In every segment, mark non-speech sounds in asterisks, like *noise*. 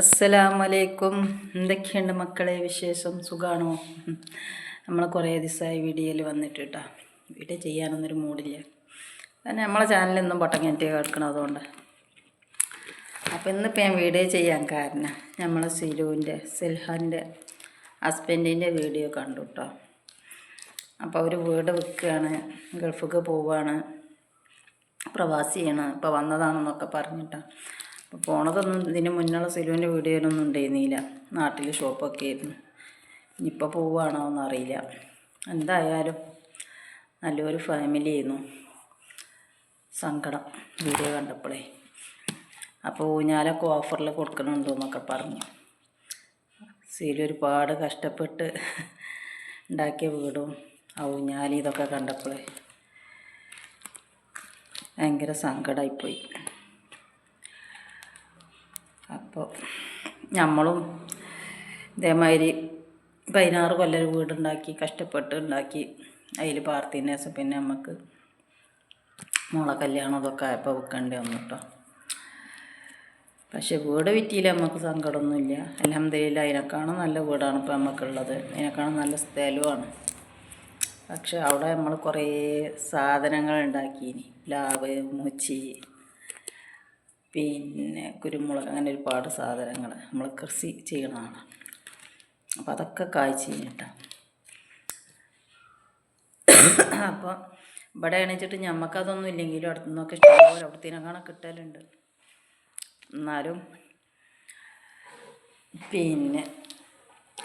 അസ്സലാമലൈക്കും. എന്തൊക്കെയുണ്ട് മക്കളെ വിശേഷം? സുഖാണോ? നമ്മൾ കുറേ ദിവസമായി വീഡിയോയിൽ വന്നിട്ട് കേട്ടോ വീഡിയോ ചെയ്യാനൊന്നൊരു മൂടില്ല. കാരണം നമ്മളെ ചാനലൊന്നും പൊട്ടം കിണറ്റി കേൾക്കണം അതുകൊണ്ട്. അപ്പോൾ ഇന്നിപ്പോൾ ഞാൻ വീഡിയോ ചെയ്യാൻ കാരണം നമ്മളെ സിലുവിന്റെ സിൽഹാന്റെ ഹസ്ബൻഡിന്റെ വീഡിയോ കണ്ടു കേട്ടോ അപ്പോൾ അവർ വീട് വിൽക്കുകയാണ് ഗൾഫിക്ക് പോവുകയാണ് പ്രവാസിയാണ് ഇപ്പോൾ വന്നതാണെന്നൊക്കെ പറഞ്ഞിട്ടാണ് പോണതൊന്നും ഇതിന് മുന്നുള്ള സിലുവിന്റെ വീഡിയോയിലൊന്നും ഉണ്ടായിരുന്നില്ല. നാട്ടിൽ ഷോപ്പൊക്കെ ആയിരുന്നു. ഇനിയിപ്പോൾ പോവുകയാണോ എന്നറിയില്ല. എന്തായാലും നല്ലൊരു ഫാമിലി ആയിരുന്നു. സങ്കടം വീഡിയോ കണ്ടപ്പോഴേ അപ്പോൾ ഊഞ്ഞാലൊക്കെ ഓഫറിൽ കൊടുക്കണുണ്ടോ എന്നൊക്കെ പറഞ്ഞു. സീൽ ഒരുപാട് കഷ്ടപ്പെട്ട് ഉണ്ടാക്കിയ വീടും ആ ഊഞ്ഞാലി ഇതൊക്കെ കണ്ടപ്പോഴേ ഭയങ്കര സങ്കടമായിപ്പോയി അപ്പോൾ നമ്മളും ഇതേമാതിരി പതിനാറ് കൊല്ലം വീടുണ്ടാക്കി കഷ്ടപ്പെട്ട് ഉണ്ടാക്കി അതിൽ പാർത്തീന്റെ ശേഷം പിന്നെ നമുക്ക് മോളെ കല്യാണം ഇതൊക്കെ ആയപ്പോൾ വെക്കേണ്ടി വന്നു കേട്ടോ പക്ഷെ വീട് വിറ്റിയില്ല നമുക്ക് സങ്കടമൊന്നുമില്ല അലഹമ്മദില്ല അതിനേക്കാളും നല്ല വീടാണ് ഇപ്പോൾ നമുക്കുള്ളത് അതിനേക്കാളും നല്ല സ്ഥലമാണ് പക്ഷെ അവിടെ നമ്മൾ കുറേ സാധനങ്ങൾ ഉണ്ടാക്കിയിനി പ്ലാവ് മുച്ചി പിന്നെ കുരുമുളക് അങ്ങനെ ഒരുപാട് സാധനങ്ങൾ നമ്മൾ കൃഷി ചെയ്യണതാണ്. അപ്പം അതൊക്കെ കായ്ച്ചു കഴിഞ്ഞിട്ടാണ് അപ്പോൾ ഇവിടെ എണീച്ചിട്ട് ഞമ്മക്കതൊന്നും ഇല്ലെങ്കിലും അടുത്തു നിന്നൊക്കെ ഇഷ്ടംപോലെ അവിടത്തേനെക്കാണെ കിട്ടലുണ്ട്. എന്നാലും പിന്നെ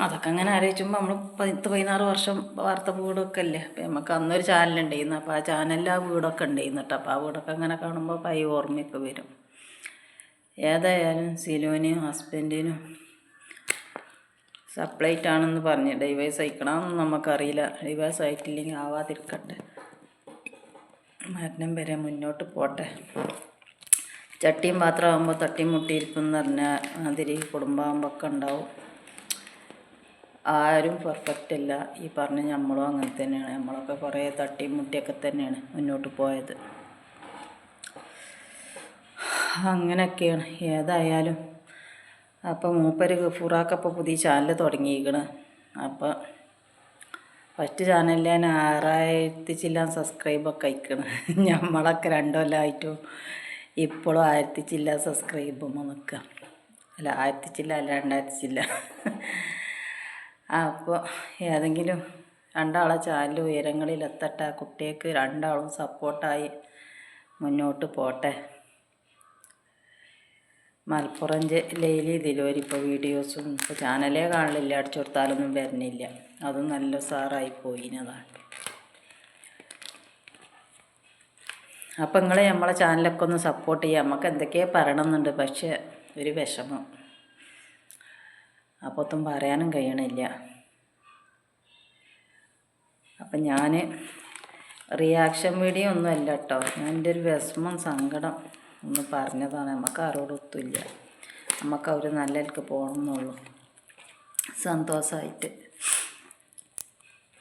അതൊക്കെ അങ്ങനെ ആലോചിക്കുമ്പോൾ നമ്മൾ പത്ത് പതിനാറ് വർഷം വാർത്ത വീടൊക്കെ അല്ലേ? അപ്പം നമുക്ക് അന്നൊരു ചാനലുണ്ടായിരുന്നു. അപ്പോൾ ആ ചാനലിൽ ആ വീടൊക്കെ ഉണ്ടായിരുന്നു കേട്ടോ. അപ്പോൾ ആ വീടൊക്കെ അങ്ങനെ കാണുമ്പോൾ പൈ ഓർമ്മയൊക്കെ വരും. ഏതായാലും സിലോനും ഹസ്ബൻഡിനും സപ്ലൈറ്റ് ആണെന്ന് പറഞ്ഞ്. ഡൈവേഴ്സ് അയക്കണമെന്ന് നമുക്കറിയില്ല. ഡൈവേഴ്സ് ആയിട്ടില്ലെങ്കിൽ ആവാതിരിക്കട്ടെ. മരണം വരെ മുന്നോട്ട് പോട്ടെ. ചട്ടിയും പാത്രമാകുമ്പോൾ തട്ടിയും മുട്ടിയിരിക്കും എന്ന് പറഞ്ഞാൽ അതിരി കുടുംബാകുമ്പോഴൊക്കെ ഉണ്ടാവും. ആരും പെർഫെക്റ്റ് അല്ല. ഈ പറഞ്ഞ നമ്മളും അങ്ങനെ തന്നെയാണ്. നമ്മളൊക്കെ കുറേ തട്ടിയും മുട്ടിയൊക്കെ തന്നെയാണ് മുന്നോട്ട് പോയത്. അങ്ങനെയൊക്കെയാണ്. ഏതായാലും അപ്പോൾ മൂപ്പര് ഫുറാക്കപ്പ പുതിയ ചാനൽ തുടങ്ങിയിരിക്കണ്. അപ്പോൾ ഫസ്റ്റ് ചാനലിൽ ഞാൻ ആറായിരത്തി ചില്ലാൻ സബ്സ്ക്രൈബൊക്കെ അയക്കണ് നമ്മളൊക്കെ *laughs* രണ്ടൊല്ലായിട്ടും ഇപ്പോഴും ആയിരത്തി ചില്ല സബ്സ്ക്രൈബുമ്പോൾ നിൽക്കുക അല്ല ആയിരത്തി ചില്ല അല്ല രണ്ടായിരത്തി ചില്ല. *laughs* അപ്പോൾ ഏതെങ്കിലും രണ്ടാളെ ചാനൽ ഉയരങ്ങളിൽ എത്തട്ടെ കുട്ടികൾക്ക് രണ്ടാളും സപ്പോർട്ടായി മുന്നോട്ട് പോട്ടെ. മലപ്പുറം ജില്ലയിൽ ഇതിലൊരു ഇപ്പോൾ വീഡിയോസും ഇപ്പോൾ ചാനലേ കാണില്ല അടിച്ചു കൊടുത്താലൊന്നും വരുന്നില്ല. അതും നല്ല സാറായി പോയിനതാണ് അപ്പം നിങ്ങൾ നമ്മളെ ചാനലൊക്കെ ഒന്ന് സപ്പോർട്ട് ചെയ്യുക നമുക്ക് എന്തൊക്കെയോ പറയണമെന്നുണ്ട് പക്ഷേ ഒരു വിഷമം. അപ്പോൾ ഒത്തും പറയാനും കഴിയണില്ല. അപ്പം ഞാൻ റിയാക്ഷൻ വീഡിയോ ഒന്നും അല്ല കേട്ടോ ഞാൻ എന്റെ ഒരു വിഷമം സങ്കടം. ഒന്ന് പറഞ്ഞതാണ്. നമുക്ക് ആരോടൊത്തുമില്ല നമുക്ക് അവർ നല്ലതിലേക്ക് പോകണമെന്നുള്ളൂ. സന്തോഷമായിട്ട്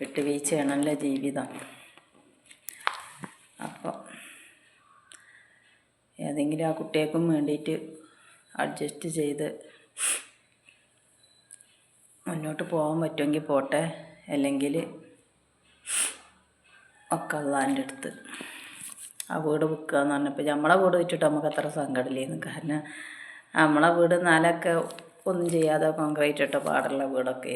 വിട്ടുവീഴ്ചയാണല്ലോ ജീവിതം. അപ്പോൾ ഏതെങ്കിലും ആ കുട്ടികൾക്കും വേണ്ടിയിട്ട് അഡ്ജസ്റ്റ് ചെയ്ത് മുന്നോട്ട് പോകാൻ പറ്റുമെങ്കിൽ പോട്ടെ. അല്ലെങ്കിൽ ഒക്കെ അള്ളാന്റെ അടുത്ത് ആ വീട് വിൽക്കുക എന്ന് പറഞ്ഞപ്പോൾ നമ്മളെ വീട് വെച്ചിട്ട് നമുക്ക് അത്ര സങ്കടമില്ലായിരുന്നു കാരണം നമ്മളെ വീട് നാലൊക്കെ ഒന്നും ചെയ്യാതെ കോൺക്രീറ്റ് ഇട്ട പാടുള്ള വീടൊക്കെ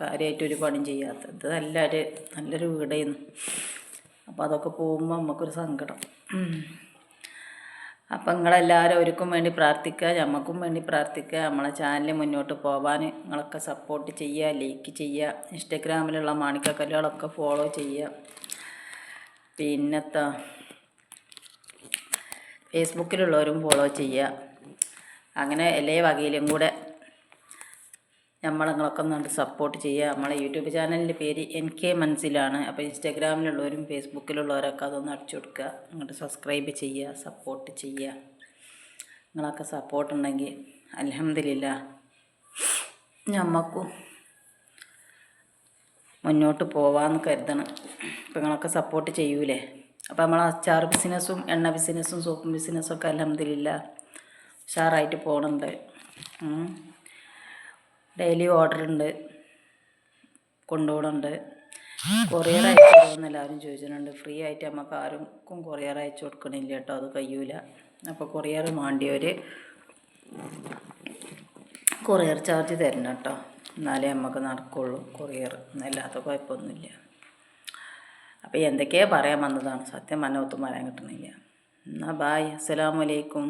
കാര്യമായിട്ട് ഒരു പണിയും ചെയ്യാത്ത ഇത് നല്ലൊരു നല്ലൊരു വീടായിരുന്നു. അപ്പോൾ അതൊക്കെ പോകുമ്പോൾ നമുക്കൊരു സങ്കടം. അപ്പം നിങ്ങളെല്ലാവരും അവർക്കും വേണ്ടി പ്രാർത്ഥിക്കുക നമുക്കും വേണ്ടി പ്രാർത്ഥിക്കുക. നമ്മളെ ചാനൽ മുന്നോട്ട് പോകാൻ നിങ്ങളൊക്കെ സപ്പോർട്ട് ചെയ്യുക ലൈക്ക് ചെയ്യുക. ഇൻസ്റ്റഗ്രാമിലുള്ള മാണിക്കക്കല്ലുകളൊക്കെ ഫോളോ ചെയ്യുക. പിന്നത്തെ ഫേസ്ബുക്കിലുള്ളവരും ഫോളോ ചെയ്യുക. അങ്ങനെ എല്ലാ വകയിലും കൂടെ നമ്മളങ്ങളൊക്കെ ഒന്ന് സപ്പോർട്ട് ചെയ്യുക. നമ്മളെ യൂട്യൂബ് ചാനലിന്റെ പേര് എൻ കെ മനസ്സിലാണ് അപ്പോൾ ഇൻസ്റ്റാഗ്രാമിലുള്ളവരും ഫേസ്ബുക്കിലുള്ളവരൊക്കെ അതൊന്ന് അടിച്ചു കൊടുക്കുക. അങ്ങോട്ട് സബ്സ്ക്രൈബ് ചെയ്യുക സപ്പോർട്ട് ചെയ്യുക. നിങ്ങളൊക്കെ സപ്പോർട്ട് ഉണ്ടെങ്കിൽ അലഹമില്ല നമ്മക്കും മുന്നോട്ട് പോവാമെന്ന് കരുതണം. ഇപ്പം നിങ്ങളൊക്കെ സപ്പോർട്ട് ചെയ്യൂലേ? അപ്പോൾ നമ്മൾ അച്ചാർ ബിസിനസ്സും എണ്ണ ബിസിനസ്സും സോപ്പ് ബിസിനസ്സും ഒക്കെ അലഹമ്മദില്ല ഉഷാറായിട്ട് പോകുന്നുണ്ട് ഡെയിലി ഓർഡർ ഉണ്ട്. കൊണ്ടുപോകണുണ്ട് കൊറിയർ അയച്ചു തരുമെന്ന് എല്ലാവരും ചോദിച്ചിട്ടുണ്ട്. ഫ്രീ ആയിട്ട് നമുക്ക് ആർക്കും കൊറിയർ അയച്ചു കൊടുക്കണില്ല കേട്ടോ. അത് കഴിയൂല. അപ്പോൾ കൊറിയർ വേണ്ടിയവർ കൊറിയർ ചാർജ് തരണം കേട്ടോ. എന്നാലേ നമുക്ക് നടക്കുള്ളൂ കൊറിയർ. എന്നല്ലാത്ത കുഴപ്പമൊന്നുമില്ല. അപ്പോൾ എന്തൊക്കെയോ പറയാൻ വന്നതാണ്. സത്യം പറഞ്ഞാൽ ഒത്തും പറയാൻ കിട്ടണില്ല എന്നാൽ ബായ് അസ്സലാമലൈക്കും